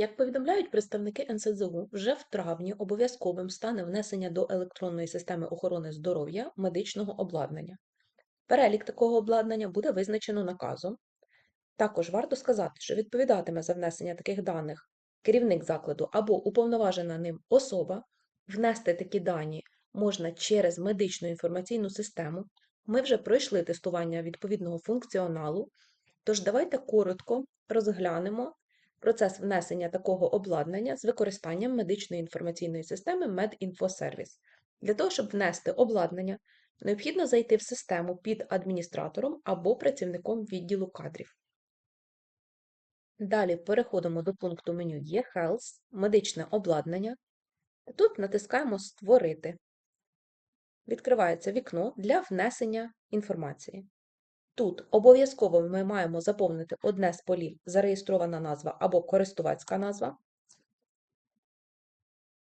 Як повідомляють представники НСЗУ, вже в травні обов'язковим стане внесення до електронної системи охорони здоров'я медичного обладнання. Перелік такого обладнання буде визначено наказом. Також варто сказати, що відповідатиме за внесення таких даних керівник закладу або уповноважена ним особа. Внести такі дані можна через медичну інформаційну систему. Ми вже пройшли тестування відповідного функціоналу, тож давайте коротко розглянемо процес внесення такого обладнання з використанням медичної інформаційної системи MedInfoService. Для того, щоб внести обладнання, необхідно зайти в систему під адміністратором або працівником відділу кадрів. Далі переходимо до пункту меню eHealth, медичне обладнання. Тут натискаємо Створити. Відкривається вікно для внесення інформації. Тут обов'язково ми маємо заповнити одне з полів зареєстрована назва або користувацька назва.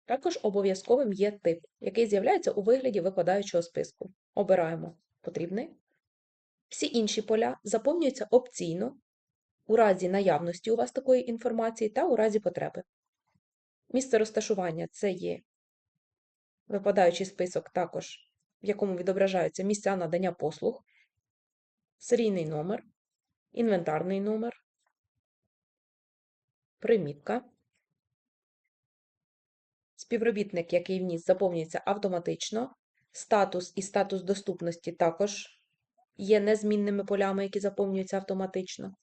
Також обов'язковим є тип, який з'являється у вигляді випадаючого списку. Обираємо потрібний. Всі інші поля заповнюються опційно у разі наявності у вас такої інформації та у разі потреби. Місце розташування це є випадаючий список, також, в якому відображаються місця надання послуг, серійний номер, інвентарний номер, примітка. Співробітник, який вніс, заповнюється автоматично. Статус і статус доступності також є незмінними полями, які заповнюються автоматично.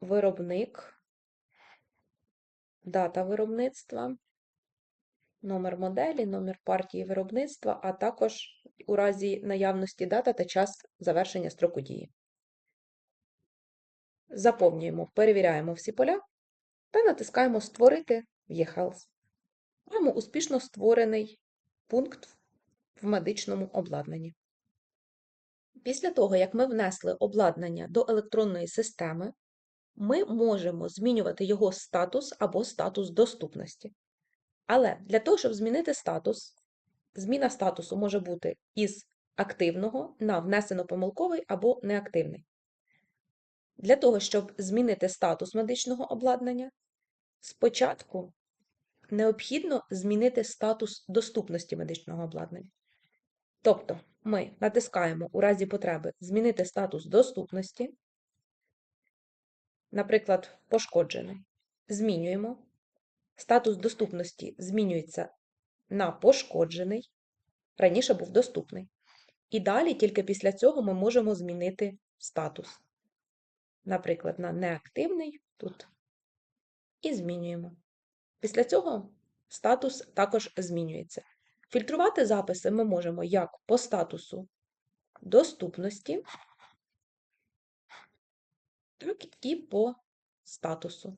Виробник, дата виробництва, номер моделі, номер партії виробництва, а також у разі наявності дата та час завершення строку дії. Заповнюємо, перевіряємо всі поля та натискаємо Створити в eHealth. Маємо успішно створений пункт в медичному обладнанні. Після того, як ми внесли обладнання до електронної системи, ми можемо змінювати його статус або статус доступності. Але для того, щоб змінити статус, зміна статусу може бути із активного на внесено помилковий або неактивний. Для того, щоб змінити статус медичного обладнання, спочатку необхідно змінити статус доступності медичного обладнання. Тобто ми натискаємо у разі потреби змінити статус доступності, наприклад, пошкоджений. Змінюємо. Статус доступності змінюється на пошкоджений, раніше був доступний. І далі тільки після цього ми можемо змінити статус. Наприклад, на неактивний тут. І змінюємо. Після цього статус також змінюється. Фільтрувати записи ми можемо як по статусу доступності, так і по статусу.